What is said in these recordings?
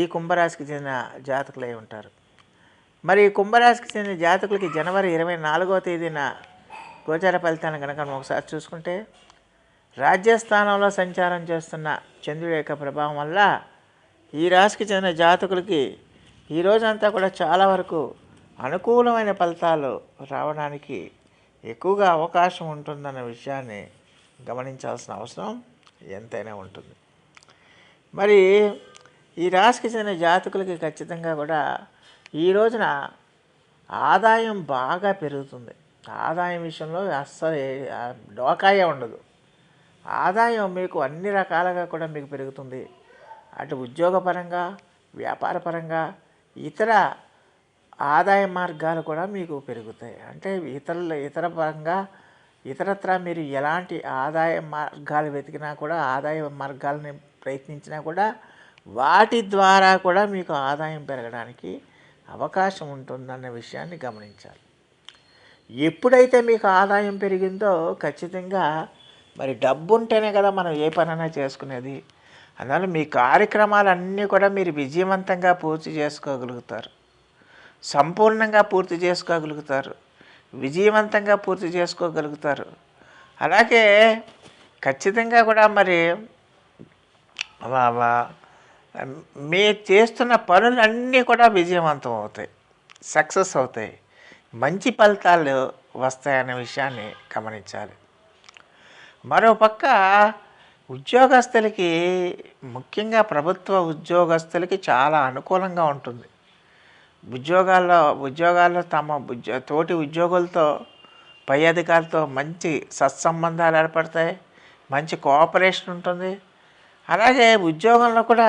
ఈ కుంభరాశికి చెందిన జాతకులై ఉంటారు. మరి ఈ కుంభరాశికి చెందిన జాతకులకి జనవరి ఇరవై నాలుగో తేదీన గోచార ఫలితాన్ని కనుక మనం ఒకసారి చూసుకుంటే రాజ్యస్థానంలో సంచారం చేస్తున్న చంద్రుడి యొక్క ప్రభావం వల్ల ఈ రాశికి చెందిన జాతకులకి ఈ రోజంతా కూడా చాలా వరకు అనుకూలమైన ఫలితాలు రావడానికి ఎక్కువగా అవకాశం ఉంటుందన్న విషయాన్ని గమనించాల్సిన అవసరం ఎంతైనా ఉంటుంది. మరి ఈ రాశికి చెందిన జాతకులకి ఖచ్చితంగా కూడా ఈ రోజున ఆదాయం బాగా పెరుగుతుంది. ఆదాయం విషయంలో అస్సలు డోకాయే ఉండదు. ఆదాయం మీకు అన్ని రకాలుగా కూడా మీకు పెరుగుతుంది. అటు ఉద్యోగపరంగా వ్యాపారపరంగా ఇతర ఆదాయ మార్గాలు కూడా మీకు పెరుగుతాయి. అంటే ఇతరుల ఇతర పరంగా ఇతరత్ర మీరు ఎలాంటి ఆదాయ మార్గాలు వెతికినా కూడా ఆదాయ మార్గాలని ప్రయత్నించినా కూడా వాటి ద్వారా కూడా మీకు ఆదాయం పెరగడానికి అవకాశం ఉంటుందన్న విషయాన్ని గమనించాలి. ఎప్పుడైతే మీకు ఆదాయం పెరిగిందో ఖచ్చితంగా మరి డబ్బు ఉంటేనే కదా మనం ఏ పనైనా చేసుకునేది. అందువల్ల మీ కార్యక్రమాలన్నీ కూడా మీరు విజయవంతంగా పూర్తి చేసుకోగలుగుతారు. సంపూర్ణంగా పూర్తి చేసుకోగలుగుతారు. విజయవంతంగా పూర్తి చేసుకోగలుగుతారు. అలాగే ఖచ్చితంగా కూడా మరి మీరు చేస్తున్న పనులన్నీ కూడా విజయవంతం అవుతాయి. సక్సెస్ అవుతాయి. మంచి ఫలితాలు వస్తాయనే విషయాన్ని గమనించాలి. మరోపక్క ఉద్యోగస్తులకి ముఖ్యంగా ప్రభుత్వ ఉద్యోగస్తులకి చాలా అనుకూలంగా ఉంటుంది. ఉద్యోగాల్లో ఉద్యోగాల్లో తమ ఉద్యో తోటి ఉద్యోగులతో పై అధికారులతో మంచి సత్సంబంధాలు ఏర్పడతాయి. మంచి కోఆపరేషన్ ఉంటుంది. అలాగే ఉద్యోగంలో కూడా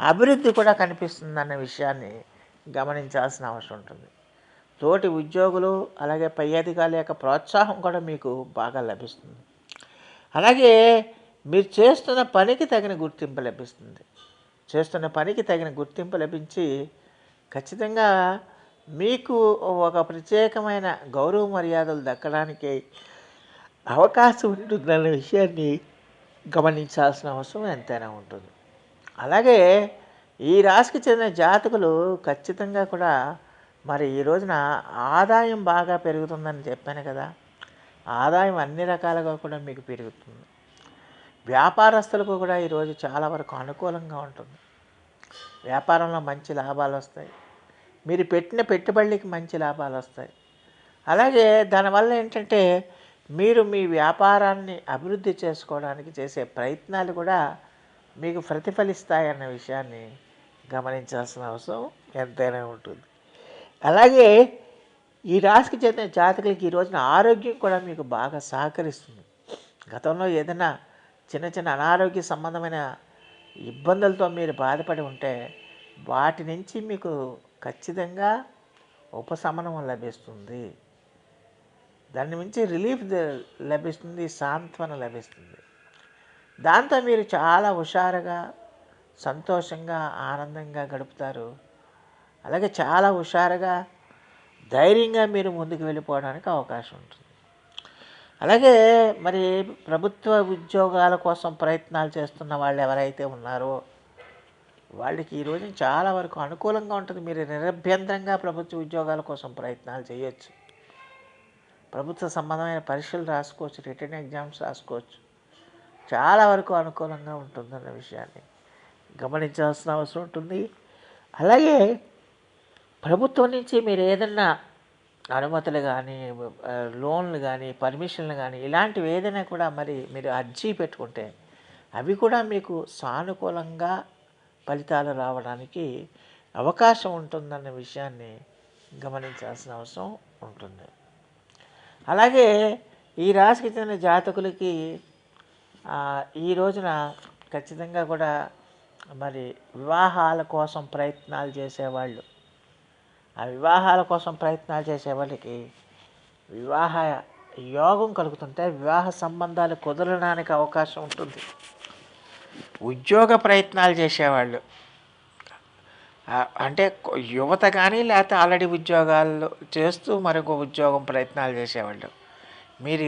అభివృద్ధి కూడా కనిపిస్తుంది అన్న విషయాన్ని గమనించాల్సిన అవసరం ఉంటుంది. తోటి ఉద్యోగులు అలాగే పై అధికారుల యొక్క ప్రోత్సాహం కూడా మీకు బాగా లభిస్తుంది. అలాగే మీరు చేస్తున్న పనికి తగిన గుర్తింపు లభిస్తుంది. చేస్తున్న పనికి తగిన గుర్తింపు లభించి ఖచ్చితంగా మీకు ఒక ప్రత్యేకమైన గౌరవ మర్యాదలు దక్కడానికి అవకాశం ఉంటుందన్న విషయాన్ని గమనించాల్సిన అవసరం ఎంతైనా ఉంటుంది. అలాగే ఈ రాశికి చెందిన జాతకులు ఖచ్చితంగా కూడా మరి ఈ రోజున ఆదాయం బాగా పెరుగుతుందని చెప్పాను కదా. ఆదాయం అన్ని రకాలుగా కూడా మీకు పెరుగుతుంది. వ్యాపారస్తులకు కూడా ఈరోజు చాలా వరకు అనుకూలంగా ఉంటుంది. వ్యాపారంలో మంచి లాభాలు వస్తాయి. మీరు పెట్టిన పెట్టుబడికి మంచి లాభాలు వస్తాయి. అలాగే దానివల్ల ఏంటంటే మీరు మీ వ్యాపారాన్ని అభివృద్ధి చేసుకోవడానికి చేసే ప్రయత్నాలు కూడా మీకు ప్రతిఫలిస్తాయన్న విషయాన్ని గమనించాల్సిన అవసరం ఎంతైనా ఉంటుంది. అలాగే ఈ రాశికి చెందిన జాతకులకి ఈ రోజున ఆరోగ్యం కూడా మీకు బాగా సహకరిస్తుంది. గతంలో ఏదైనా చిన్న చిన్న అనారోగ్య సంబంధమైన ఇబ్బందులతో మీరు బాధపడి ఉంటే వాటి నుంచి మీకు ఖచ్చితంగా ఉపశమనం లభిస్తుంది. దాని నుంచి రిలీఫ్ లభిస్తుంది సాంత్వన లభిస్తుంది. దాంతో మీరు చాలా హుషారుగా సంతోషంగా ఆనందంగా గడుపుతారు. అలాగే చాలా హుషారుగా ధైర్యంగా మీరు ముందుకు వెళ్ళిపోవడానికి అవకాశం ఉంటుంది. అలాగే మరి ప్రభుత్వ ఉద్యోగాల కోసం ప్రయత్నాలు చేస్తున్న వాళ్ళు ఎవరైతే ఉన్నారో వాళ్ళకి ఈ రోజు చాలా వరకు అనుకూలంగా ఉంటుంది. మీరు నిరభ్యంతరంగా ప్రభుత్వ ఉద్యోగాల కోసం ప్రయత్నాలు చేయొచ్చు. ప్రభుత్వ సంబంధమైన పరీక్షలు రాసుకోవచ్చు రిటర్న్ ఎగ్జామ్స్ రాసుకోవచ్చు. చాలా వరకు అనుకూలంగా ఉంటుందన్న విషయాన్ని గమనించాల్సిన అవసరం ఉంటుంది. అలాగే ప్రభుత్వం నుంచి మీరు ఏదన్నా అనుమతులు కానీ లోన్లు కానీ పర్మిషన్లు కానీ ఇలాంటివి ఏదైనా కూడా మరి మీరు అర్జీ పెట్టుకుంటే అవి కూడా మీకు సానుకూలంగా ఫలితాలు రావడానికి అవకాశం ఉంటుందన్న విషయాన్ని గమనించాల్సిన అవసరం ఉంటుంది. అలాగే ఈ రాశికి చెందిన జాతకులకి ఈ రోజున ఖచ్చితంగా కూడా మరి వివాహాల కోసం ప్రయత్నాలు చేసేవాళ్ళు. ఆ వివాహాల కోసం ప్రయత్నాలు చేసే వాళ్ళకి వివాహ యోగం కలుగుతుంటే వివాహ సంబంధాలు కుదరడానికి అవకాశం ఉంటుంది. ఉద్యోగ ప్రయత్నాలు చేసేవాళ్ళు. అంటే యువత కానీ లేకపోతే ఆల్రెడీ ఉద్యోగాలు చేస్తూ మరొక ఉద్యోగం ప్రయత్నాలు చేసేవాళ్ళు. మీరు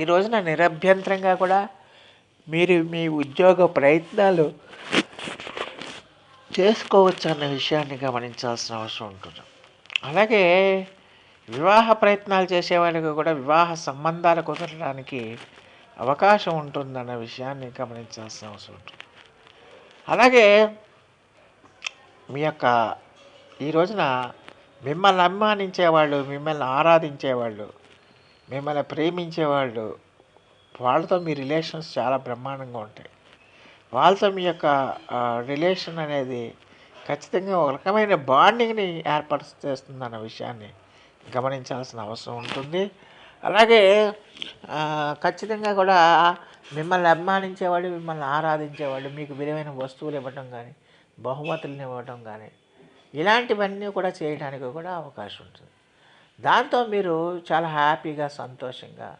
ఈ రోజున నిరభ్యంతరంగా కూడా మీరు మీ ఉద్యోగ ప్రయత్నాలు చేసుకోవచ్చు అన్న విషయాన్ని గమనించాల్సిన అవసరం ఉంటుంది. అలాగే వివాహ ప్రయత్నాలు చేసే వాళ్ళకి కూడా వివాహ సంబంధాలు కుదరడానికి అవకాశం ఉంటుందన్న విషయాన్ని గమనించాల్సిన అవసరం ఉంటుంది. అలాగే మీ యొక్క ఈ రోజున మిమ్మల్ని అభిమానించేవాళ్ళు మిమ్మల్ని ఆరాధించేవాళ్ళు మిమ్మల్ని ప్రేమించేవాళ్ళు వాళ్ళతో మీ రిలేషన్స్ చాలా బ్రహ్మాండంగా ఉంటాయి. వాళ్ళతో మీ యొక్క రిలేషన్ అనేది ఖచ్చితంగా ఒక రకమైన బాండింగ్ని ఏర్పరుస్తుంది అన్న విషయాన్ని గమనించాల్సిన అవసరం ఉంటుంది. అలాగే ఖచ్చితంగా కూడా మిమ్మల్ని అభిమానించేవాళ్ళు మిమ్మల్ని ఆరాధించేవాళ్ళు మీకు విలువైన వస్తువులు ఇవ్వడం కానీ బహుమతులను ఇవ్వడం కానీ ఇలాంటివన్నీ కూడా చేయడానికి కూడా అవకాశం ఉంటుంది. దాంతో మీరు చాలా హ్యాపీగా సంతోషంగా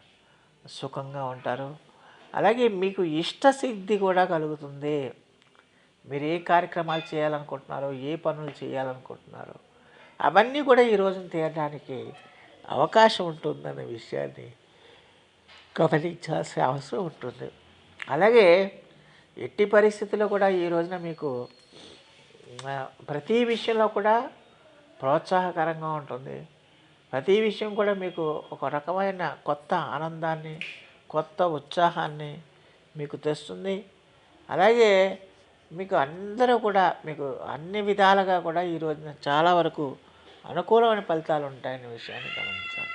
సుఖంగా ఉంటారు. అలాగే మీకు ఇష్టసిద్ధి కూడా కలుగుతుంది. మీరు ఏ కార్యక్రమాలు చేయాలనుకుంటున్నారో ఏ పనులు చేయాలనుకుంటున్నారో అవన్నీ కూడా ఈ రోజున తీయడానికి అవకాశం ఉంటుందనే విషయాన్ని గమనించాల్సిన అవసరం ఉంటుంది. అలాగే ఎట్టి పరిస్థితుల్లో కూడా ఈ రోజున మీకు ప్రతి విషయంలో కూడా ప్రోత్సాహకరంగా ఉంటుంది. ప్రతి విషయం కూడా మీకు ఒక రకమైన కొత్త ఆనందాన్ని కొత్త ఉత్సాహాన్ని మీకు తెస్తుంది. అలాగే మీకు అందరూ కూడా మీకు అన్ని విధాలుగా కూడా ఈ రోజున చాలా వరకు అనుకూలమైన ఫలితాలు ఉంటాయనే విషయాన్ని గమనించాలి.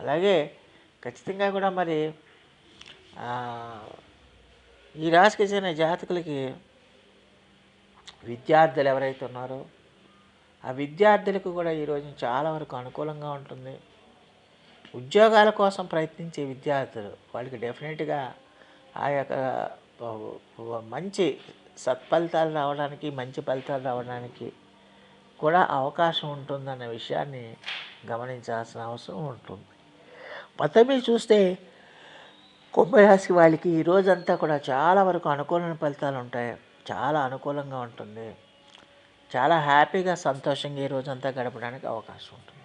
అలాగే ఖచ్చితంగా కూడా మరి ఈ రాశికి చెందిన జాతకులకి విద్యార్థులు ఎవరైతే ఉన్నారో ఆ విద్యార్థులకు కూడా ఈరోజు చాలా వరకు అనుకూలంగా ఉంటుంది. ఉద్యోగాల కోసం ప్రయత్నించే విద్యార్థులు వాళ్ళకి డెఫినెట్గా ఆ యొక్క మంచి సత్ఫలితాలు రావడానికి మంచి ఫలితాలు రావడానికి కూడా అవకాశం ఉంటుందన్న విషయాన్ని గమనించాల్సిన అవసరం ఉంటుంది. మొత్తం మీద చూస్తే కుంభరాశి వాళ్ళకి ఈ రోజంతా కూడా చాలా వరకు అనుకూలమైన ఫలితాలు ఉంటాయి. చాలా అనుకూలంగా ఉంటుంది. చాలా హ్యాపీగా సంతోషంగా ఈ రోజంతా గడపడానికి అవకాశం ఉంటుంది.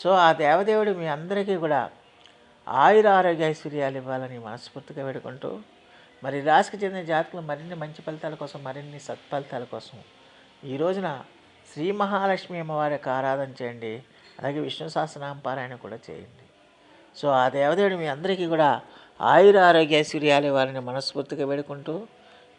సో ఆ దేవదేవుడు మీ అందరికీ కూడా ఆయుర ఆరోగ్య ఐశ్వర్యాలు ఇవ్వాలని మనస్ఫూర్తిగా వేడుకుంటూ మరి రాశికి చెందిన జాతకులు మరిన్ని మంచి ఫలితాల కోసం మరిన్ని సత్ఫలితాల కోసం ఈ రోజున శ్రీ మహాలక్ష్మి అమ్మవారి యొక్క ఆరాధన చేయండి. అలాగే విష్ణు సహస్రనామ పారాయణ కూడా చేయండి. సో ఆ దేవదేవుడు మీ అందరికీ కూడా ఆయుర ఆరోగ్య ఐశ్వర్యాలు ఇవ్వాలని మనస్ఫూర్తిగా వేడుకుంటూ